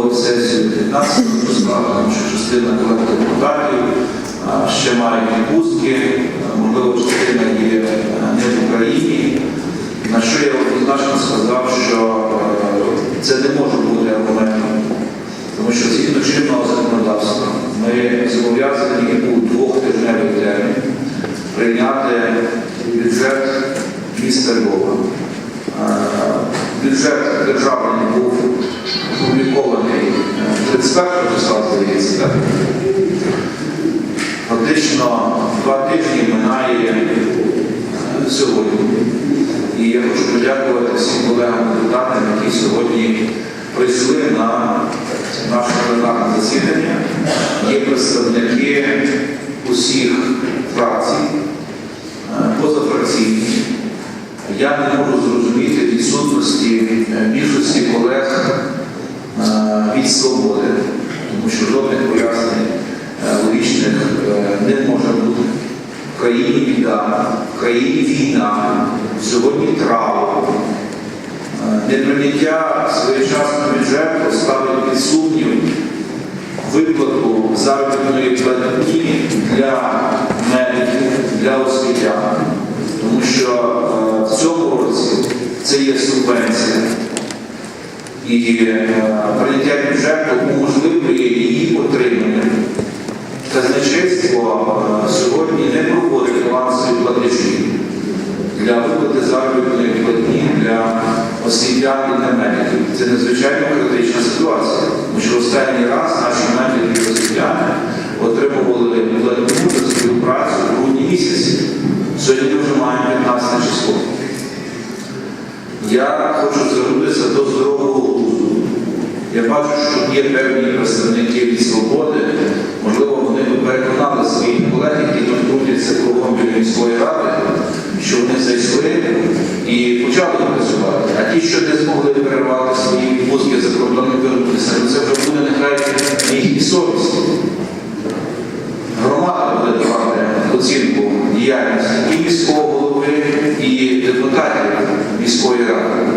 сесію 15 числа, тому що частина колег депутатів ще мають відпустки, можливо, частина є не в Україні. На що я однозначно сказав, що е, це не може бути аргументом, тому що згідно чинного законодавства ми зобов'язані у двохтижневий термін прийняти бюджет міста Львова. Е, Бюджет державний був опублікований 31 числа, здається? Фактично два тижні минає е, сьогодні. І я хочу подякувати всім колегам депутатам, які сьогодні прийшли на наше пленарне засідання. Є представники усіх фракцій, е, позафракційні. Я не можу зрозуміти відсутності е, більшості колег від свободи, тому що жодних пояснень е, логічних е, не може бути. В країні біда, в країні війна, сьогодні травма. Е, Неприйняття своєчасного бюджету ставить під сумнів виплату заробітної платні для медиків, для освітян. Тому що в цьому році це є субвенція. І е, прийняття бюджету уможливлює її отримання. Казначейство е, сьогодні не проводить балансові платежі для виплати заробітної платні для освітян і для медиків. Це надзвичайно критична ситуація. Тому що останній раз наші медики і освітяни отримували платню за свою працю в грудні місяці. Сьогодні ми вже маємо 15 число. Я хочу я бачу, що є певні представники від свободи, можливо, вони переконали своїх колег, які тут крутяться кругом біля міської ради, що вони зайшли і почали працювати. А ті, що не змогли перервати свої відпустки за кордон і це вже буде нехай їхній совісті. Громада буде давати оцінку діяльності і міського голови, і депутатів міської ради.